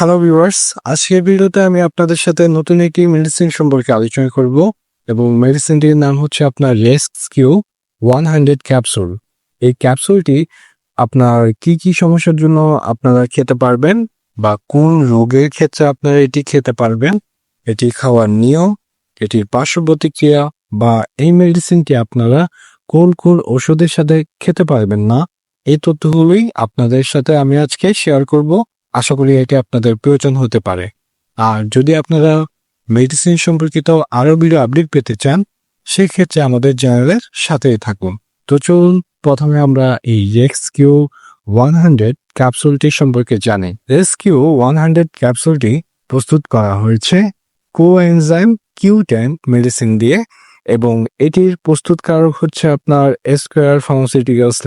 Hello viewers আজকের ভিডিওতে আমি আপনাদের সাথে নতুন একটি মেডিসিন সম্পর্কে আলোচনা করব এবং মেডিসিনটির নাম হচ্ছে আপনার রেস্কিউ ওয়ান হান্ড্রেড ক্যাপসুল এই ক্যাপসুলটি আপনার কি কি সমস্যার জন্য আপনারা খেতে পারবেন বা কোন রোগের ক্ষেত্রে আপনারা এটি খেতে পারবেন, এটি খাওয়ার নিয়ম, এটির পার্শ্ব প্রতিক্রিয়া বা এই মেডিসিনটি আপনারা কোন কোন ওষুধের সাথে খেতে পারবেন না, এই তথ্যগুলোই আপনাদের সাথে আমি আজকে শেয়ার করব। আশা করি এটি আপনাদের প্রয়োজন হতে পারে। আর যদি আপনারা মেডিসিন সম্পর্কিত আরও ভিডিও আপডেট পেতে চান, সেক্ষেত্রে আমাদের চ্যানেলের সাথেই থাকুন। তো চলুন, প্রথমে আমরা এই রেক্সকিউ ওয়ান হান্ড্রেড ক্যাপসুলটি সম্পর্কে জানি। রেস্কিউ ওয়ান হান্ড্রেড ক্যাপসুলটি প্রস্তুত করা হয়েছে কোএনজাইম কিউ টেন মেডিসিন দিয়ে এবং এটির প্রস্তুতকারক হচ্ছে আপনার এসকোয়ার ফার্মাসিউটিক্যালস